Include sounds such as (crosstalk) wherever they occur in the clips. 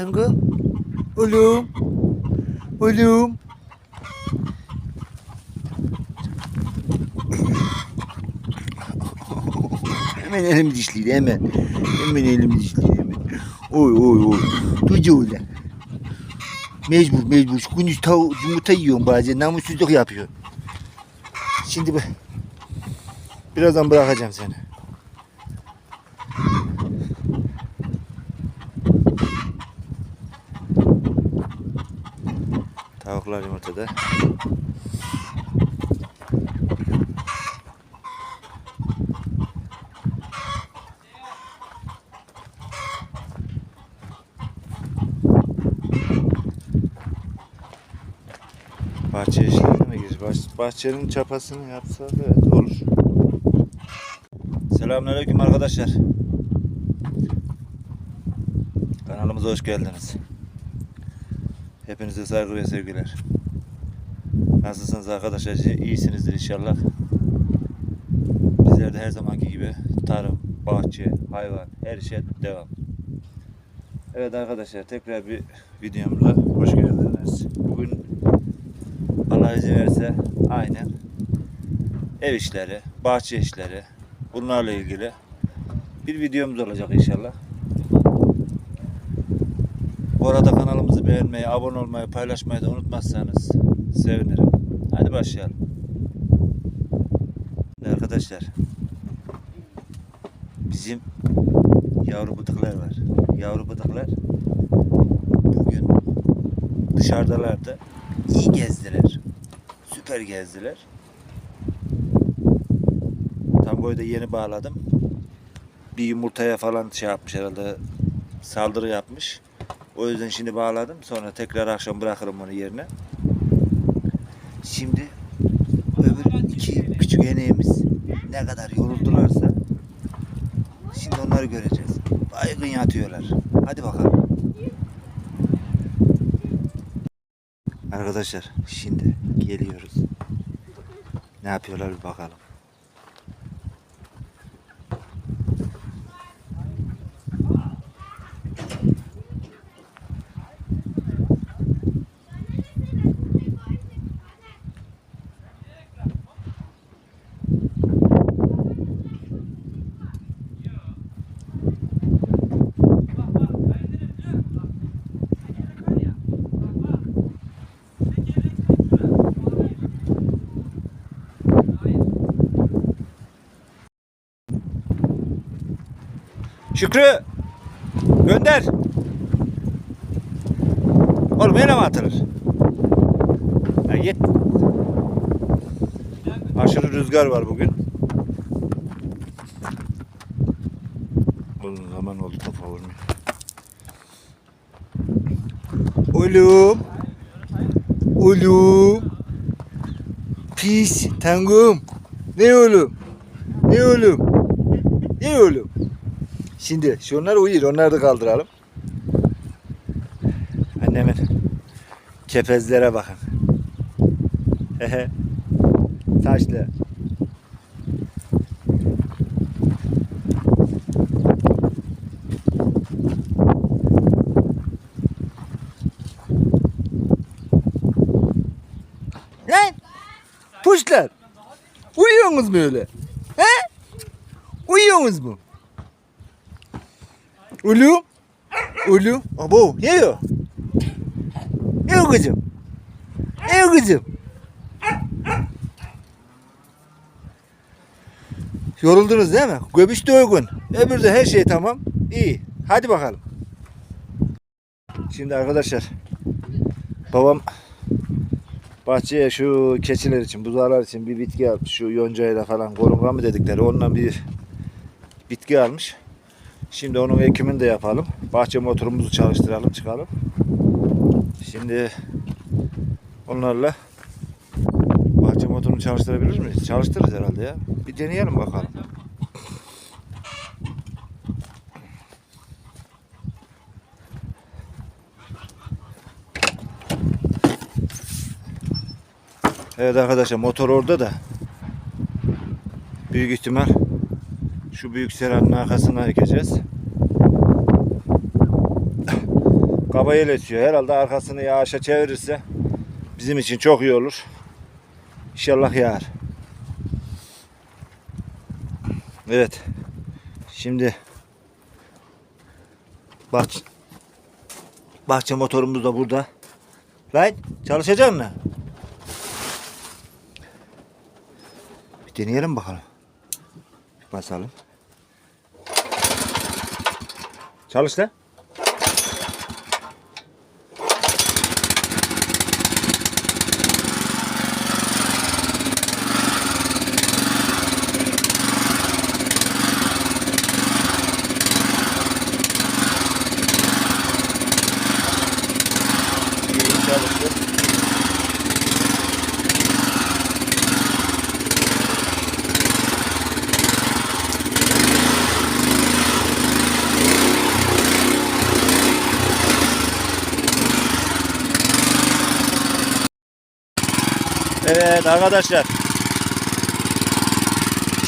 Tango. Oğlum. Oğlum. hemen elim dişliydi hemen. Hemen elim dişliydi hemen. Oy oy oy. Tucu ulan. Mecbur mecbur. Gündüz tavuk yumurta yiyorum bazen. Namussuzluk yapıyor. Şimdi bu. Birazdan bırakacağım seni. Tavuklar yumurtada. Bahçe işlerine mi girir? Bah- bahçenin çapasını yapsa evet olur. Selamünaleyküm arkadaşlar. Kanalımıza hoş geldiniz. Hepinize saygı ve sevgiler. Nasılsınız arkadaşlar? İyisinizdir inşallah. Bizler de her zamanki gibi tarım, bahçe, hayvan, her şey devam. Evet arkadaşlar tekrar bir videomuza hoş geldiniz. Bugün Allah izin verirse aynen ev işleri, bahçe işleri bunlarla ilgili bir videomuz olacak inşallah. Bu arada kanalımızı beğenmeyi, abone olmayı, paylaşmayı da unutmazsanız sevinirim. Hadi başlayalım. Arkadaşlar bizim yavru bıdıklar var. Yavru bıdıklar bugün dışarıdalardı. İyi gezdiler. Süper gezdiler. Tango'yu da yeni bağladım. Bir yumurtaya falan şey yapmış herhalde saldırı yapmış. O yüzden şimdi bağladım. Sonra tekrar akşam bırakırım onu yerine. Şimdi öbür iki küçük eneğimiz ne kadar yoruldularsa şimdi onları göreceğiz. Baygın yatıyorlar. Hadi bakalım. Arkadaşlar şimdi geliyoruz. Ne yapıyorlar bir bakalım. Şükrü gönder. Oğlum yine mi atılır? Ya git. Aşırı rüzgar var bugün. Uzun zaman oldu topa vurmuyor. Oğlum. Oğlum. Pis tangum. Ne oğlum? Ne oğlum? Ne oğlum? Şimdi şunlar uyuyor. Onları da kaldıralım. Annemin kepezlere bakın. Taşlı. Lan! Puşlar! Uyuyorsunuz mu öyle? He? Uyuyorsunuz mu? Ulu. Ulu. Abo. Yiyor. Yiyor kızım. Yiyor kızım. Yoruldunuz değil mi? Göbüş de uygun. Öbürü de her şey tamam. İyi. Hadi bakalım. Şimdi arkadaşlar babam bahçeye şu keçiler için, buzağlar için bir bitki almış. Şu yoncayla falan korunga mı dedikleri ondan bir bitki almış. Şimdi onun ekimini de yapalım. Bahçe motorumuzu çalıştıralım çıkalım. Şimdi onlarla bahçe motorunu çalıştırabilir miyiz? Çalıştırırız herhalde ya. Bir deneyelim bakalım. Evet arkadaşlar motor orada da büyük ihtimal şu büyük seranın arkasına ekeceğiz. (coughs) Kaba yel esiyor. Herhalde arkasını yağışa çevirirse bizim için çok iyi olur. İnşallah yağar. Evet. Şimdi bahçe, bahçe motorumuz da burada. Lan çalışacak mı? Bir deneyelim bakalım. Bir basalım. Çalış lan. İyi çalıştı. Evet arkadaşlar.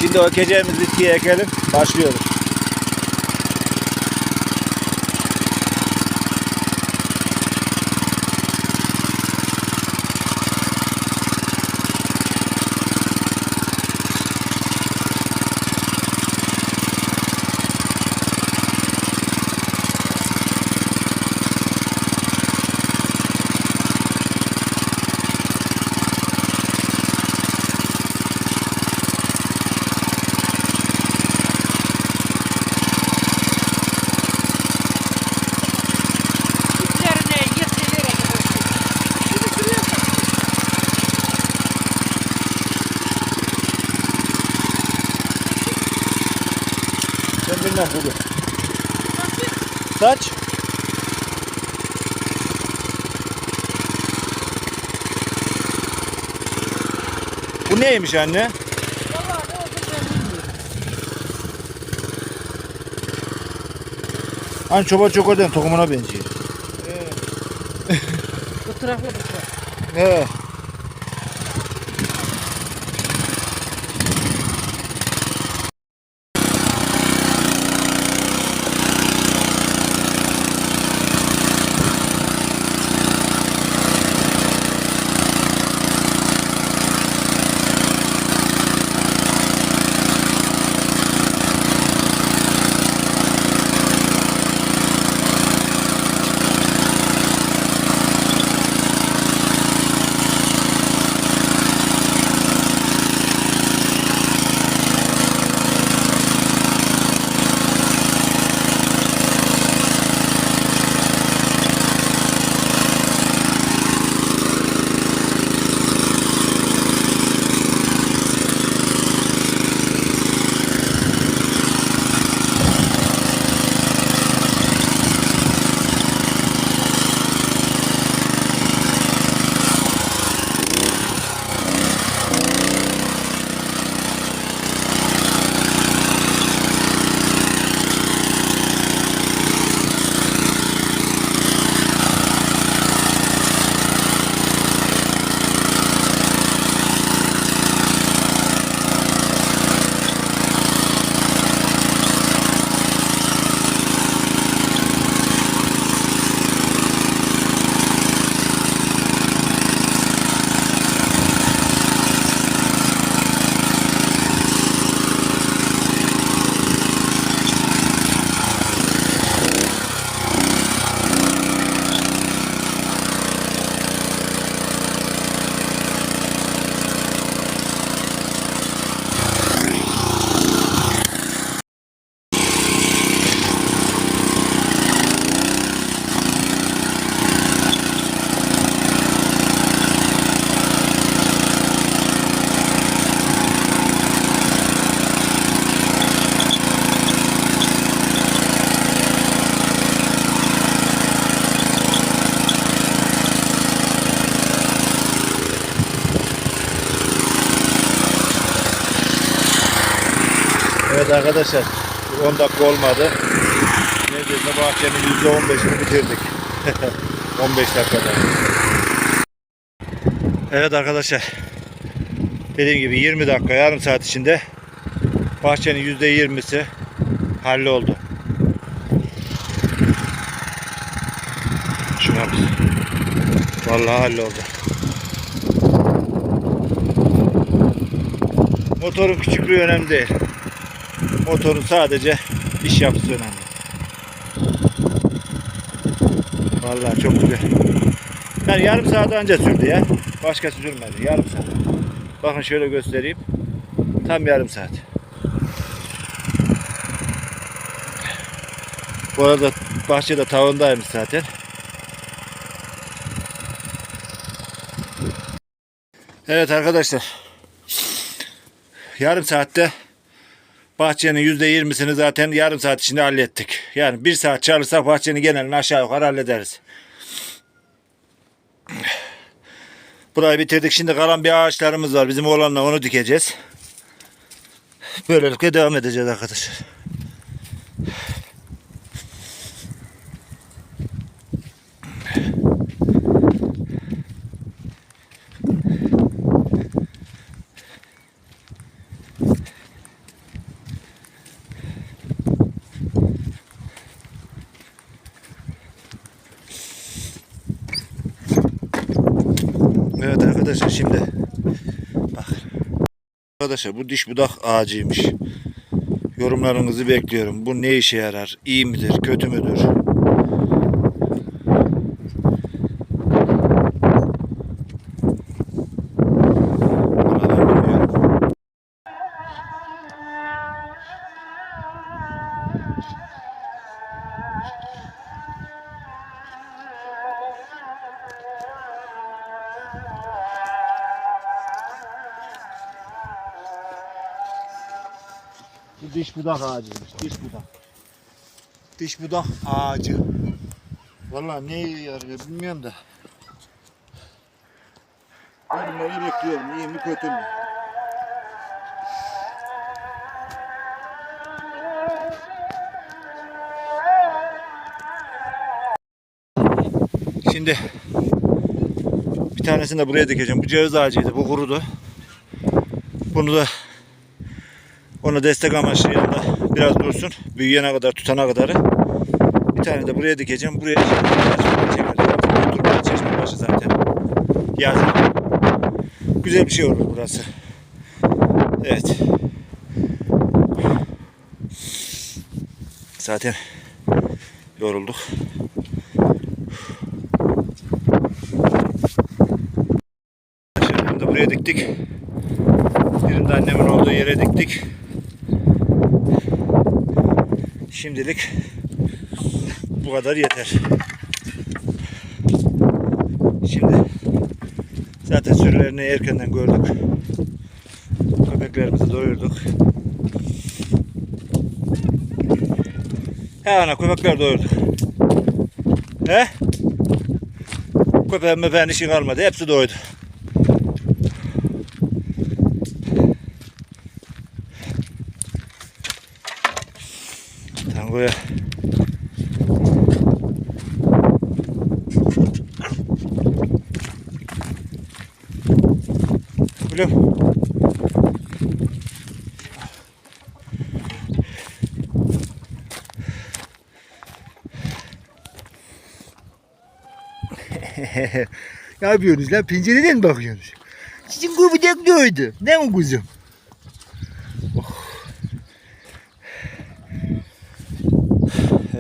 Şimdi o ekeceğimiz bitkiyi ekelim. Başlıyoruz. Bu neymiş anne? Hani çoban çokordan tokumuna benziyor. (laughs) Bu taraflı bu taraf. He. Arkadaşlar 10 dakika olmadı. Neredeyse bahçenin %15'ini bitirdik. (laughs) 15 dakikada. Evet arkadaşlar. Dediğim gibi 20 dakika yarım saat içinde bahçenin %20'si halloldu. Vallahi halloldu. Motorun küçüklüğü önemli değil. Motorun sadece iş yapısı önemli. Vallahi çok güzel. Yani yarım saat önce sürdü ya. Başkası sürmedi. Yarım saat. Bakın şöyle göstereyim. Tam yarım saat. Bu arada bahçede tavındaymış zaten. Evet arkadaşlar. Yarım saatte bahçenin yüzde yirmisini zaten yarım saat içinde hallettik. Yani bir saat çalışsak bahçenin genelini aşağı yukarı hallederiz. Burayı bitirdik. Şimdi kalan bir ağaçlarımız var. Bizim oğlanla onu dikeceğiz. Böylelikle devam edeceğiz arkadaşlar. Evet arkadaşlar şimdi bak. Arkadaşlar bu diş budak ağacıymış. Yorumlarınızı bekliyorum. Bu ne işe yarar? İyi midir? Kötü müdür? Budak ağacıymış. Diş budak. Diş budak ağacı. Vallahi ne yarıyor bilmiyorum da. Yorumları bekliyorum. İyi mi kötü mü? Şimdi bir tanesini de buraya dikeceğim. Bu ceviz ağacıydı. Bu kurudu. Bunu da onu destek amaçlı yanında biraz dursun. Büyüyene kadar, tutana kadar. Bir tane de buraya dikeceğim. Buraya. Durmaya çeşme başı zaten. Yazın. Güzel bir şey olur burası. Evet. Zaten yorulduk. Şimdi buraya diktik. Birinde annemin olduğu yere diktik. Şimdilik bu kadar yeter. Şimdi zaten sürülerini erkenden gördük. Köpeklerimizi doyurduk. He ana köpekler doyurduk. He? Köpeğin mepeğin işi kalmadı. Hepsi doydu. Tangoya Gülüm. (laughs) ne yapıyorsunuz lan? Pencereden mi bakıyorsunuz? Sizin kubudak doydu. Ne mi kuzum?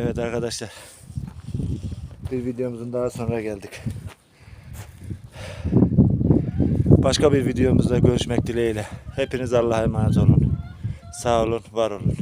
Evet arkadaşlar. Bir videomuzun daha sonra geldik. Başka bir videomuzda görüşmek dileğiyle. Hepiniz Allah'a emanet olun. Sağ olun, var olun.